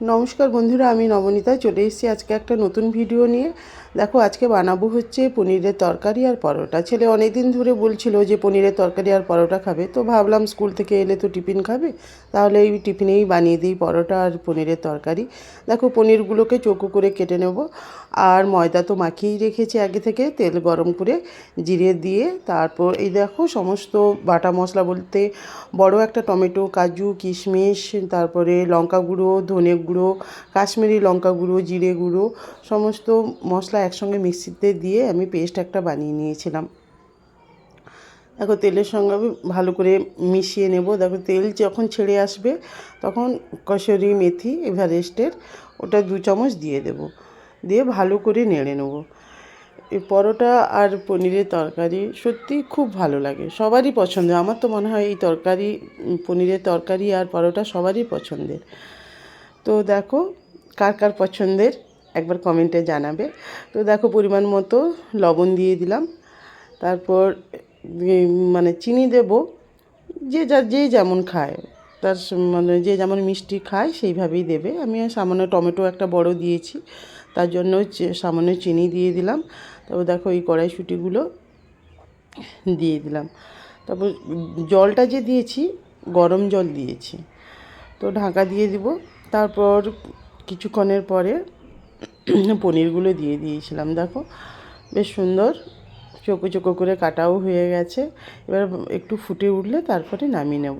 নমস্কার বন্ধুরা, আমি নবনীতা চলে এসেছি আজকে একটা নতুন ভিডিও নিয়ে। দেখো, আজকে বানাবো হচ্ছে পনিরের তরকারি আর পরোটা। ছেলে অনেক দিন ধরে বলছিল যে পনিরের তরকারি আর পরোটা খাবে, তো ভাবলাম স্কুল থেকে এলে তো টিফিন খাবে, তাহলে এই টিফিনেই বানিয়ে দিই পরোটা আর পনিরের তরকারি। দেখো, পনিরগুলোকে চোখো করে কেটে নেব। আর ময়দা তো মাখিয়েই রেখেছি আগে থেকে, তেল গরম করে জিরে দিয়ে। তারপর এই দেখো সমস্ত বাটা মশলা বলতে বড় একটা টমেটো, কাজু, কিশমিশ, তারপরে লঙ্কা গুঁড়ো, ধনে গুঁড়ো, কাশ্মীরি লঙ্কা গুঁড়ো, জিরে গুঁড়ো, সমস্ত মশলা একসঙ্গে মিক্সিতে দিয়ে আমি পেস্ট একটা বানিয়ে নিয়েছিলাম। দেখো তেলের সঙ্গে আমি ভালো করে মিশিয়ে নেব। দেখো তেল যখন ছেড়ে আসবে তখন কসুরি মেথি এভারেস্টের ওটা দু চামচ দিয়ে দেব। দিয়ে ভালো করে নেড়ে নেব। পরোটা আর পনিরের তরকারি সত্যি খুব ভালো লাগে, সবারই পছন্দ আমার তো মনে হয় এই তরকারি, পনিরের তরকারি আর পরোটা সবারই পছন্দের। তো দেখো কার কার পছন্দের, একবার কমেন্টে জানাবে। তো দেখো পরিমাণ মতো লবণ দিয়ে দিলাম। তারপর মানে চিনি দেব। যে যা, যে যেমন খায়, তার মানে যে যেমন মিষ্টি খায় সেইভাবেই দেবে। আমি সামান্য টমেটো একটা বড় দিয়েছি। তার জন্য সামান্য চিনি দিয়ে দিলাম। তারপর দেখো এই কড়াইশুঁটিগুলো দিয়ে দিলাম। তারপর জলটা যে দিয়েছি, গরম জল দিয়েছি। তো ঢাকা দিয়ে দিব। তারপর কিছুক্ষণের পরে পনিরগুলো দিয়ে দিয়েছিলাম। দেখো বেশ সুন্দর চোখো চোখো করে কাটাও হয়ে গেছে। এবার একটু ফুটে উঠলে তারপরে নামিয়ে নেব।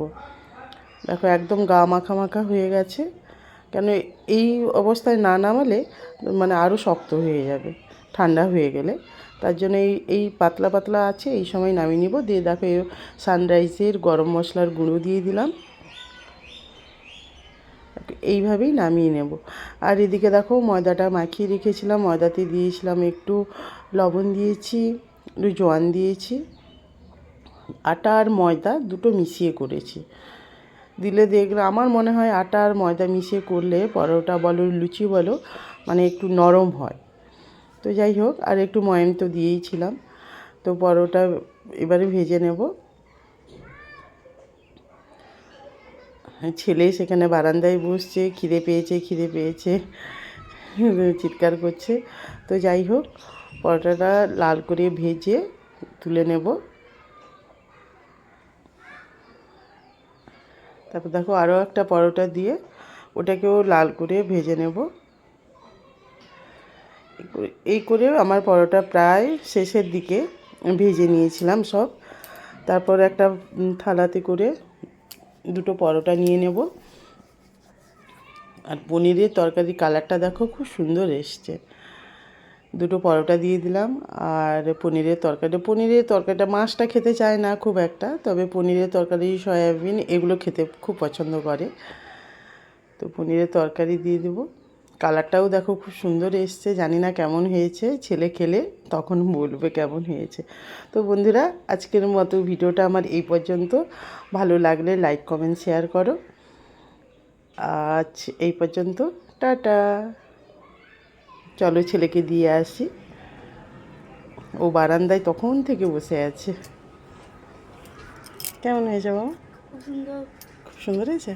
দেখো একদম গা মাখা মাখা হয়ে গেছে। কেন এই অবস্থায় না নামালে মানে আরও শক্ত হয়ে যাবে, ঠান্ডা হয়ে গেলে। তার জন্য এই এই পাতলা পাতলা আছে, এই সময় নামিয়ে নিব। দিয়ে দেখো সানরাইজের গরম মশলার গুঁড়ো দিয়ে দিলাম। এইভাবেই নামিয়ে নেব। আর এদিকে দেখো ময়দাটা মাখিয়ে রেখেছিলাম। ময়দাতে দিয়েছিলাম একটু লবণ দিয়েছি, একটু জোয়ান দিয়েছি। আটা আর ময়দা দুটো মিশিয়ে করেছি। দিলে দেখলে আমার মনে হয় আটা আর ময়দা মিশিয়ে করলে পরোটা বলো, লুচি বলো মানে একটু নরম হয়। তো যাই হোক, আর একটু ময়াম তো দিয়েইছিলাম তো পরোটা এবারে ভেজে নেব। ছেলে সেখানে বারান্দায় বসছে, খিদে পেয়েছে খিদে পেয়েছে, চিৎকার করছে। তো যাই হোক, পরোটাটা লাল করে ভেজে তুলে নেব। তারপর দেখো আরও একটা পরোটা দিয়ে ওটাকেও লাল করে ভেজে নেব। এই করে- আমার পরোটা প্রায় শেষের দিকে ভেজে নিয়েছিলাম সব। তারপর একটা থালাতে করে দুটো পরোটা নিয়ে নেব। আর পনিরের তরকারি কালারটা দেখো খুব সুন্দর এসছে। দুটো পরোটা দিয়ে দিলাম আর পনিরের তরকারি। পনিরের তরকারিটা মাছটা খেতে চায় না খুব একটা, তবে পনিরের তরকারি, সয়াবিন এগুলো খেতে খুব পছন্দ করে। তো পনিরের তরকারি দিয়ে দেবো। কালারটাও দেখো খুব সুন্দর এসছে, জানি না কেমন হয়েছে, ছেলে খেলে তখন বলবে কেমন হয়েছে। তো বন্ধুরা, আজকের মতো ভিডিওটা আমার এই পর্যন্ত। ভালো লাগলে লাইক কমেন্ট শেয়ার করো। আজ এই পর্যন্ত, টাটা। চলো ছেলেকে দিয়ে আসি। ও বারান্দায় তখন থেকে বসে আছে। কেমন হয়েছে বাবা? খুব সুন্দর। খুব সুন্দর হয়েছে?